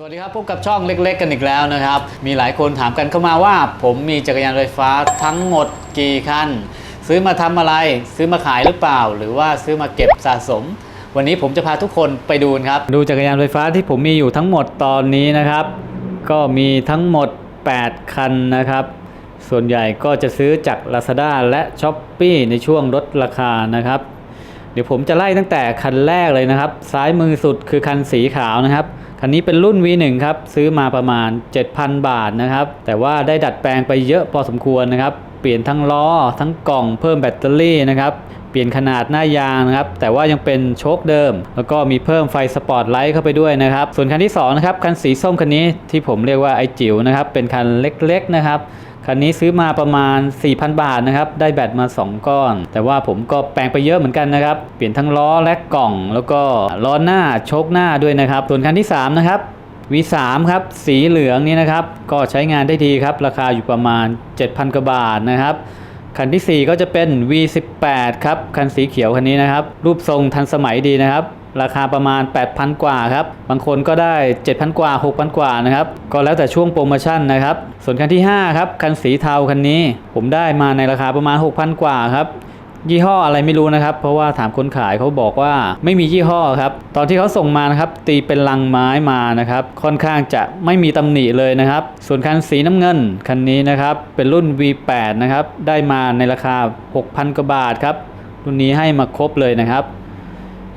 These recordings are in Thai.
สวัสดีครับพบกับช่องเล็ก ๆ กันอีกแล้วนะครับ มีหลายคนถามกันเข้ามาว่า ผมมีจักรยานไฟฟ้าทั้งหมดกี่คัน ซื้อมาทำอะไร ซื้อมาขายหรือเปล่า หรือว่าซื้อมาเก็บสะสม วันนี้ผมจะพาทุกคนไปดูครับ ดูจักรยานไฟฟ้าที่ผมมีอยู่ทั้งหมดตอนนี้นะครับ ก็มีทั้งหมด 8 คันนะครับ ส่วนใหญ่ก็จะซื้อจาก Lazada และ s h อ p e e ในช่วงลดราคานะครับ เดี๋ยวผมจะไล่ตั้งแต่คันแรกเลยนะครับ ซ้ายมือสุดคือคันสีขาวนะครับ คันนี้เป็นรุ่น V1 ครับ ซื้อมาประมาณ 7,000 บาทนะครับ แต่ว่าได้ดัดแปลงไปเยอะพอสมควรนะครับ เปลี่ยนทั้งล้อ ทั้งกล่องเพิ่มแบตเตอรี่นะครับ เปลี่ยนขนาดหน้ายางนะครับ แต่ว่ายังเป็นโชคเดิม แล้วก็มีเพิ่มไฟสปอตไลท์เข้าไปด้วยนะครับ ส่วนคันที่สองนะครับ คันสีส้มคันนี้ที่ผมเรียกว่าไอจิ๋วนะครับ เป็นคันเล็กๆนะครับ คันนี้ซื้อมาประมาณ 4,000 บาทนะครับได้แบตมา 2 ก้อน แต่ว่าผมก็แปลงไปเยอะเหมือนกันนะครับเปลี่ยนทั้งล้อและกล่อง แล้วก็ล้อหน้าโชคหน้าด้วยนะครับ ส่วนคันที่ 3 นะครับ V3 ครับสีเหลืองนี้นะครับ ก็ใช้งานได้ดีครับ ราคาอยู่ประมาณ 7,000 กว่าบาทนะครับคันที่ 4 ก็จะเป็น V18 ครับคันสีเขียวคันนี้นะครับ รูปทรงทันสมัยดีนะครับ ราคาประมาณ 8,000 กว่าครับ บางคนก็ได้ 7,000 กว่า 6,000 กว่านะครับ ก็แล้วแต่ช่วงโปรโมชั่นนะครับ ส่วนคันที่ 5 ครับ คันสีเทาคันนี้ ผมได้มาในราคาประมาณ 6,000 กว่าครับ ยี่ห้ออะไรไม่รู้นะครับ เพราะว่าถามคนขายเขาบอกว่าไม่มียี่ห้อครับ ตอนที่เขาส่งมานะครับ ตีเป็นลังไม้มานะครับ ค่อนข้างจะไม่มีตำหนิเลยนะครับ ส่วนคันสีน้ำเงินคันนี้นะครับ เป็นรุ่น V8 นะครับ ได้มาในราคา 6,000 กว่าบาทครับ รุ่นนี้ให้มาครบเลยนะครับ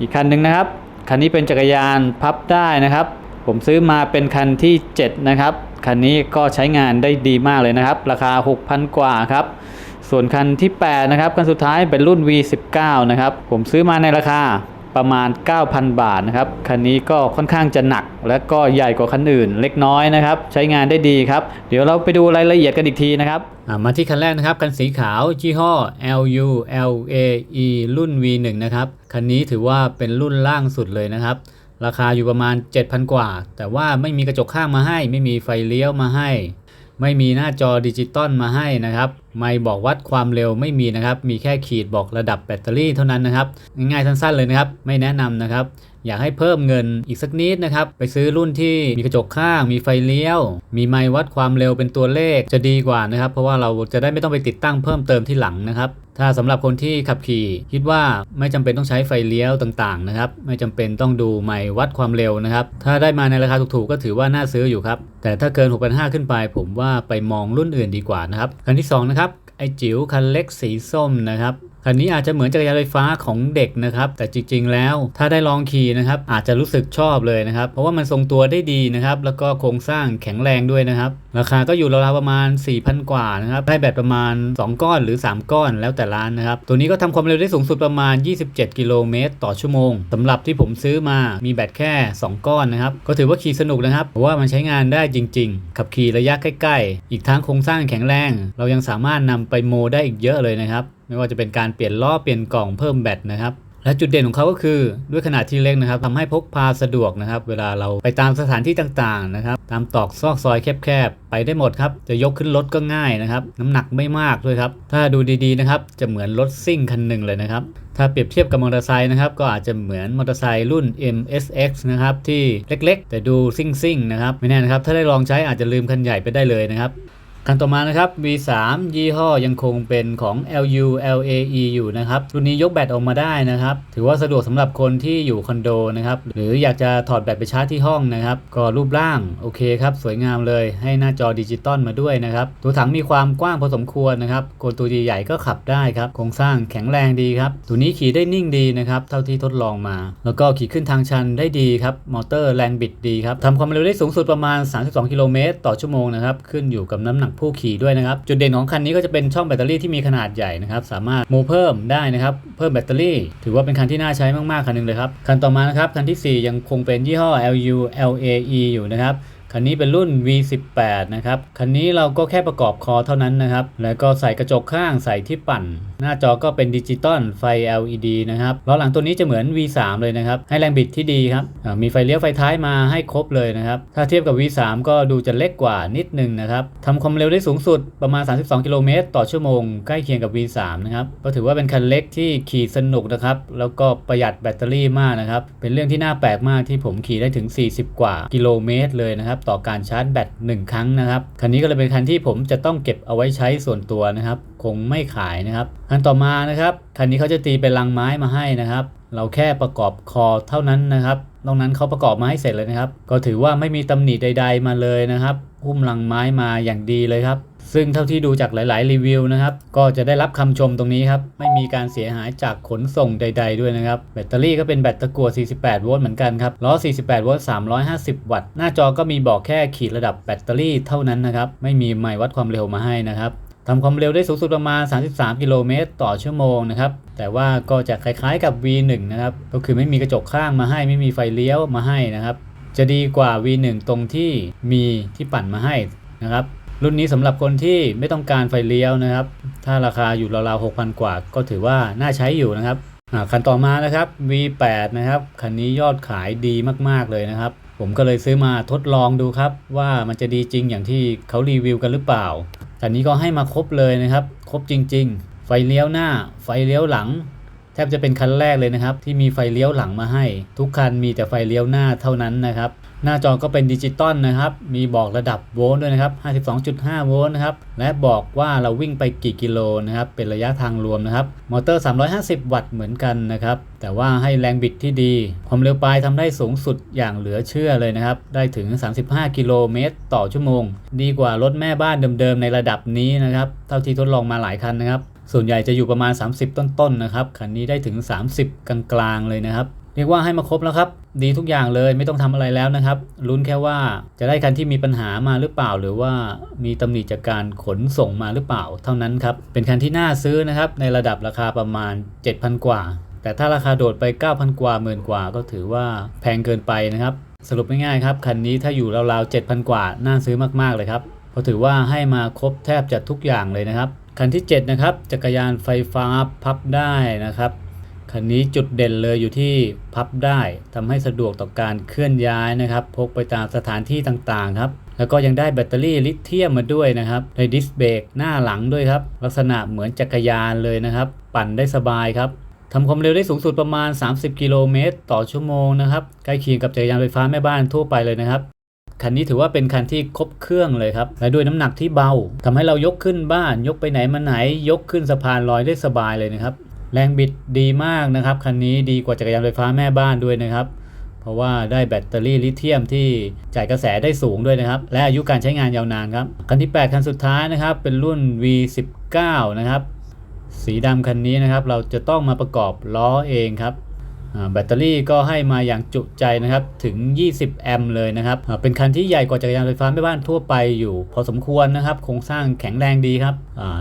อีกคันหนึ่งนะครับ คันนี้เป็นจักรยานพับได้นะครับ ผมซื้อมาเป็นคันที่ 7 นะครับ คันนี้ก็ใช้งานได้ดีมากเลยนะครับ ราคา 6,000 กว่าครับ ส่วนคันที่ 8 นะครับ คันสุดท้ายเป็นรุ่น V19 นะครับ ผมซื้อมาในราคา ประมาณ 9,000 บาทนะครับ คันนี้ก็ค่อนข้างจะหนัก และก็ใหญ่กว่าคันอื่น เล็กน้อยนะครับ ใช้งานได้ดีครับ เดี๋ยวเราไปดูรายละเอียดกันอีกทีนะครับมาที่คันแรกนะครับ คันสีขาวยี่ห้อ LU LAE รุ่น V1 นะครับ คันนี้ถือว่าเป็นรุ่นล่างสุดเลยนะครับ ราคาอยู่ประมาณ 7,000 กว่า แต่ว่าไม่มีกระจกข้างมาให้ ไม่มีไฟเลี้ยวมาให้ ไม่มีหน้าจอดิจิตอลมาให้นะครับ ไม่บอกวัดความเร็วไม่มีนะครับ มีแค่ขีดบอกระดับแบตเตอรี่เท่านั้นนะครับ ง่ายๆสั้นๆเลยนะครับ ไม่แนะนำนะครับ อยากให้เพิ่มเงินอีกสักนิดนะครับ ไปซื้อรุ่นที่มีกระจกข้าง มีไฟเลี้ยว มีไมค์วัดความเร็วเป็นตัวเลขจะดีกว่านะครับ เพราะว่าเราจะได้ไม่ต้องไปติดตั้งเพิ่มเติมที่หลังนะครับ ถ้าสำหรับคนที่ขับขี่ คิดว่าไม่จำเป็นต้องใช้ไฟเลี้ยวต่างๆนะครับ ไม่จำเป็นต้องดูไมค์วัดความเร็วนะครับ ถ้าได้มาในราคาถูกๆก็ถือว่าน่าซื้ออยู่ครับ แต่ถ้าเกิน 6,500 ขึ้นไป ผมว่าไปมองรุ่นอื่นดีกว่านะครับคันที่2นะครับไอจิ๋วคันเล็กสีส้มนะครับ คันนี้อาจจะเหมือนจักรยานไฟฟ้าของเด็กนะครับ แต่จริง ๆ แล้วถ้าได้ลองขี่นะครับอาจจะรู้สึกชอบเลยนะครับ เพราะว่ามันทรงตัวได้ดีนะครับ แล้วก็โครงสร้างแข็งแรงด้วยนะครับ ราคาก็อยู่ราวๆประมาณ 4,000 กว่านะครับได้แบตประมาณ 2 ก้อนหรือ 3 ก้อนแล้วแต่ร้านนะครับ ตัวนี้ก็ทำความเร็วได้สูงสุดประมาณ 27 กิโลเมตรต่อชั่วโมงสำหรับที่ผมซื้อมามีแบตแค่ 2 ก้อนนะครับก็ถือว่าขี่สนุกนะครับเพราะว่ามันใช้งานได้จริง ๆ ขับขี่ระยะใกล้ ๆ อีกทั้งโครงสร้างแข็งแรง เรายังสามารถนำไปโมได้อีกเยอะเลยนะครับ ไม่ว่าจะเป็นการเปลี่ยนล้อเปลี่ยนกล่องเพิ่มแบตนะครับและจุดเด่นของเขาก็คือด้วยขนาดที่เล็กนะครับทำให้พกพาสะดวกนะครับ เวลาเราไปตามสถานที่ต่างๆนะครับ ตามตอกซอกซอยแคบๆ ไปได้หมดครับ จะยกขึ้นรถก็ง่ายนะครับ น้ำหนักไม่มากด้วยครับ ถ้าดูดีๆนะครับ จะเหมือนรถซิ่งคันหนึ่งเลยนะครับ ถ้าเปรียบเทียบกับมอเตอร์ไซค์นะครับ ก็อาจจะเหมือนมอเตอร์ไซค์รุ่น MSX นะครับที่เล็กๆ แต่ดูซิ่งๆนะครับไม่แน่นะครับถ้าได้ลองใช้อาจจะลืมคันใหญ่ไปได้เลยนะครับ คันต่อมานะครับ V3 ยี่ห้อยังคงเป็นของ LU LAE อยู่นะครับรุ่นนี้ยกแบตออกมาได้นะครับ ถือว่าสะดวกสำหรับคนที่อยู่คอนโดนะครับหรืออยากจะถอดแบตไปชาร์จที่ห้องนะครับ ก็รูปร่างโอเคครับสวยงามเลยให้หน้าจอดิจิตอลมาด้วยนะครับ ตัวถังมีความกว้างพอสมควรนะครับคนตัวใหญ่ๆก็ขับได้ครับโครงสร้างแข็งแรงดีครับตัวนี้ขี่ได้นิ่งดีนะครับเท่าที่ทดลองมา แล้วก็ขี่ขึ้นทางชันได้ดีครับมอเตอร์แรงบิดดีครับทำความเร็วได้สูงสุดประมาณ 32 กิโลเมตรต่อชั่วโมงนะครับขึ้นอยู่กับน้ำหนักผู้ขี่ด้วยนะครับ จุดเด่นของคันนี้ก็จะเป็นช่องแบตเตอรี่ที่มีขนาดใหญ่นะครับสามารถโมเพิ่มได้นะครับเพิ่มแบตเตอรี่ ถือว่าเป็นคันที่น่าใช้มากๆคันหนึงเลยครับคันต่อมานะครับคันทีสี่ 4 ยังคงเป็นยี่ห้อ LU LAE อยู่นะครับคันนี้เป็นรุ่น V18 นะครับ คันนี้เราก็แค่ประกอบคอเท่านั้นนะครับ แล้วก็ใส่กระจกข้างใส่ที่ปั่น หน้าจอก็เป็นดิจิตอลไฟ LED นะครับล้อหลังตัวนี้จะเหมือน V3 เลยนะครับ ให้แรงบิดที่ดีครับมีไฟเลี้ยวไฟท้ายมาให้ครบเลยนะครับ ถ้าเทียบกับ V3 ก็ดูจะเล็กกว่านิดนึงนะครับทำความเร็วได้สูงสุดประมาณ 32 กิโลเมตรต่อชั่วโมง ใกล้เคียงกับ V3 นะครับ ก็ถือว่าเป็นคันเล็กที่ขี่สนุกนะครับ แล้วก็ประหยัดแบตเตอรี่มากนะครับ เป็นเรื่องที่น่าแปลกมากที่ผมขี่ได้ถึง 40 กว่ากิโลเมตรเลยนะครับ ต่อการชาร์จแบต 1 ครั้งนะครับ คันนี้ก็เลยเป็นคันที่ผมจะต้องเก็บเอาไว้ใช้ส่วนตัวนะครับ คงไม่ขายนะครับคันต่อมานะครับคันนี้เขาจะตีเป็นลังไม้มาให้นะครับ เราแค่ประกอบคอเท่านั้นนะครับนอกนั้นเขาประกอบมาให้เสร็จเลยนะครับ ก็ถือว่าไม่มีตำหนิใด ๆ มาเลยนะครับหุ้มลังไม้มาอย่างดีเลยครับ ซึ่งเท่าที่ดูจากหลาย ๆ รีวิวนะครับ ก็จะได้รับคำชมตรงนี้ครับ ไม่มีการเสียหายจากขนส่งใด ๆ ด้วยนะครับ แบตเตอรี่ก็เป็นแบตตะกั่ว48 โวลต์เหมือนกันครับ ล้อ 48 โวลต์ 350 วัตต์ หน้าจอก็มีบอกแค่ขีดระดับแบตเตอรี่เท่านั้นนะครับ ไม่มีไมล์วัดความเร็วมาให้นะครับ ทำความเร็วได้สูงสุดประมาณ 33 กิโลเมตรต่อชั่วโมงนะครับ แต่ว่าก็จะคล้ายๆกับ V1 นะครับ ก็คือไม่มีกระจกข้างมาให้ ไม่มีไฟเลี้ยวมาให้นะครับ จะดีกว่า V1 ตรงที่มีที่ปั่นมาให้นะครับ รุ่นนี้สำหรับคนที่ไม่ต้องการไฟเลี้ยวนะครับ ถ้าราคาอยู่ราวๆ 6,000 กว่า ก็ถือว่าน่าใช้อยู่นะครับคันต่อมานะครับ V8 นะครับ คันนี้ยอดขายดีมากๆเลยนะครับ ผมก็เลยซื้อมาทดลองดูครับ ว่ามันจะดีจริงอย่างที่เขารีวิวกันหรือเปล่า คันนี้ก็ให้มาครบเลยนะครับ ครบจริง ๆ ไฟเลี้ยวหน้า ไฟเลี้ยวหลัง แทบจะเป็นคันแรกเลยนะครับ ที่มีไฟเลี้ยวหลังมาให้ ทุกคันมีแต่ไฟเลี้ยวหน้าเท่านั้นนะครับ หน้าจอก็เป็นดิจิตอลนะครับ มีบอกระดับโวลต์ด้วยนะครับ 52.5 โวลต์นะครับ และบอกว่าเราวิ่งไปกี่กิโลนะครับ เป็นระยะทางรวมนะครับ มอเตอร์ 350 วัตต์เหมือนกันนะครับ แต่ว่าให้แรงบิดที่ดี ความเร็วปลายทำได้สูงสุดอย่างเหลือเชื่อเลยนะครับ ได้ถึง 35 กิโลเมตรต่อชั่วโมง ดีกว่ารถแม่บ้านเดิมๆในระดับนี้นะครับ เท่าที่ทดลองมาหลายคันนะครับ ส่วนใหญ่จะอยู่ประมาณ 30 ต้นๆนะครับคันนี้ได้ถึง 30 กลางๆเลยนะครับ เรียกว่าให้มาครบแล้วครับ ดีทุกอย่างเลยไม่ต้องทำอะไรแล้วนะครับลุ้นแค่ว่าจะได้คันที่มีปัญหามาหรือเปล่า หรือว่ามีตำหนิจากการขนส่งมาหรือเปล่า เท่านั้นครับเป็นคันที่น่าซื้อนะครับในระดับราคาประมาณ 7,000 กว่า แต่ถ้าราคาโดดไป 9,000 กว่าหมื่นกว่า ก็ถือว่าแพงเกินไปนะครับสรุปง่ายๆครับคันนี้ถ้าอยู่ราวๆ7,000 กว่าน่าซื้อมากๆเลยครับเพราะถือว่าให้มาครบแทบจะทุกอย่างเลยนะครับ คันที่ 7 นะครับ จักรยานไฟฟ้าพับได้นะครับ คันนี้จุดเด่นเลยอยู่ที่พับได้ทำให้สะดวกต่อการเคลื่อนย้ายนะครับ พกไปตามสถานที่ต่างๆครับ แล้วก็ยังได้แบตเตอรี่ลิเธียมมาด้วยนะครับในดิสเบรกหน้าหลังด้วยครับ ลักษณะเหมือนจักรยานเลยนะครับ ปั่นได้สบายครับทำความเร็วได้สูงสุดประมาณ 30 กิโลเมตรต่อชั่วโมงนะครับ ใกล้เคียงกับจักรยานไฟฟ้าแม่บ้านทั่วไปเลยนะครับ คันนี้ถือว่าเป็นคันที่ครบเครื่องเลยครับ และด้วยน้ำหนักที่เบาทำให้เรายกขึ้นบ้าน ยกไปไหนมาไหน ยกขึ้นสะพานลอยได้สบายเลยนะครับ แรงบิดดีมากนะครับ คันนี้ดีกว่าจักรยานไฟฟ้าแม่บ้านด้วยนะครับ เพราะว่าได้แบตเตอรี่ลิเธียมที่จ่ายกระแสได้สูงด้วยนะครับ และอายุการใช้งานยาวนานครับ คันที่ 8 คันสุดท้ายนะครับ เป็นรุ่น V19 นะครับ สีดำคันนี้นะครับ เราจะต้องมาประกอบล้อเองครับ แบตเตอรี่ก็ให้มาอย่างจุใจนะครับถึง 20 แอมป์เลยนะครับ เป็นคันที่ใหญ่กว่าจักรยานไฟฟ้าแม่บ้านทั่วไปอยู่ พอสมควรนะครับ โครงสร้างแข็งแรงดีครับ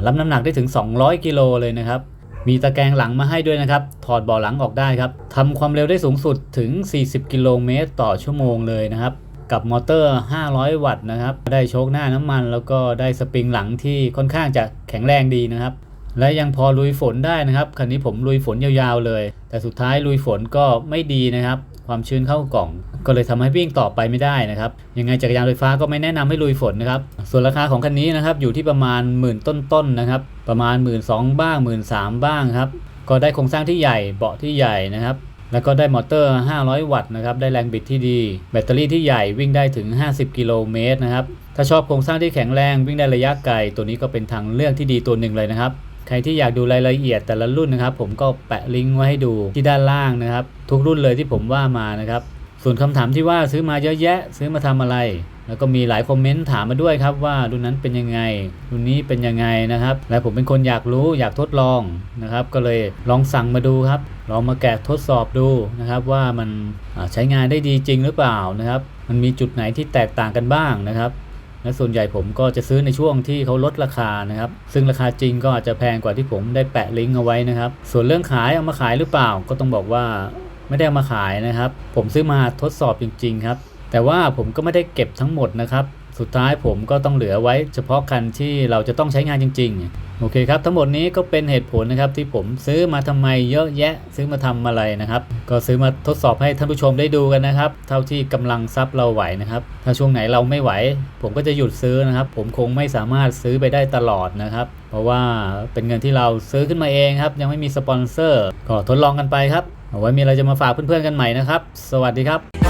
รับน้ำหนักได้ถึง 200 กิโลเลยนะครับ มีตะแกรงหลังมาให้ด้วยนะครับ ถอดเบาะหลังออกได้ครับทำความเร็วได้สูงสุดถึง 40 กิโลเมตรต่อชั่วโมงเลยนะครับกับมอเตอร์ 500 วัตต์นะครับ ได้โชคหน้าน้ำมัน แล้วก็ได้สปริงหลังที่ค่อนข้างจะแข็งแรงดีนะครับ และยังพอลุยฝนได้นะครับคันนี้ผมลุยฝนยาวๆเลย แต่สุดท้ายลุยฝนก็ไม่ดีนะครับ ความชื้นเข้ากล่อง ก็เลยทำให้วิ่งต่อไปไม่ได้นะครับยังไงจักรยานไฟฟ้าก็ไม่แนะนำให้ลุยฝนนะครับส่วนราคาของคันนี้นะครับอยู่ที่ประมาณหมื่นต้นๆนะครับประมาณ1 2ื่นสองบ้าง1 3ื่นสามบ้างครับก็ได้โครงสร้างที่ใหญ่เบาะที่ใหญ่นะครับแล้วก็ได้มอเตอร์ 500 วัตต์นะครับ ได้แรงบิดที่ดี แบตเตอรี่ที่ใหญ่วิ่งได้ถึง 50 กิโลเมตรนะครับ ถ้าชอบโครงสร้างที่แข็งแรงวิ่งได้ระยะไกล ตัวนี้ก็เป็นทางเลือกที่ดีตัวหนึ่งเลยนะครับ ใครที่อยากดูรายละเอียดแต่ละรุ่นนะครับ ผมก็แปะลิงก์ไว้ให้ดูที่ด้านล่างนะครับ ทุกรุ่นเลยที่ผมว่ามานะครับ ส่วนคำถามที่ว่าซื้อมาเยอะแยะ ซื้อมาทำอะไร แล้วก็มีหลายคอมเมนต์ถามมาด้วยครับว่ารุ่นนั้นเป็นยังไง รุ่นนี้เป็นยังไงนะครับ และผมเป็นคนอยากรู้อยากทดลองนะครับ ก็เลยลองสั่งมาดูครับลองมาแกะทดสอบดูนะครับว่ามันใช้งานได้ดีจริงหรือเปล่านะครับ มันมีจุดไหนที่แตกต่างกันบ้างนะครับ และส่วนใหญ่ผมก็จะซื้อในช่วงที่เขาลดราคานะครับ ซึ่งราคาจริงก็อาจจะแพงกว่าที่ผมได้แปะลิงก์เอาไว้นะครับ ส่วนเรื่องขายเอามาขายหรือเปล่าก็ต้องบอกว่าไม่ได้เอามาขายนะครับ ผมซื้อมาทดสอบจริง ๆ ครับ แต่ว่าผมก็ไม่ได้เก็บทั้งหมดนะครับ สุดท้ายผมก็ต้องเหลือไว้เฉพาะคันที่เราจะต้องใช้งานจริง ๆ โอเคครับ ทั้งหมดนี้ก็เป็นเหตุผลนะครับที่ผมซื้อมาทำไมเยอะแยะซื้อมาทำอะไรนะครับ ก็ซื้อมาทดสอบให้ท่านผู้ชมได้ดูกันนะครับ เท่าที่กำลังทรัพย์เราไหวนะครับ ถ้าช่วงไหนเราไม่ไหว ผมก็จะหยุดซื้อนะครับ ผมคงไม่สามารถซื้อไปได้ตลอดนะครับ เพราะว่าเป็นเงินที่เราซื้อขึ้นมาเองครับ ยังไม่มีสปอนเซอร์ก็ทดลองกันไปครับเอาไว้มีอะไรจะมาฝากเพื่อนๆกันใหม่นะครับ สวัสดีครับ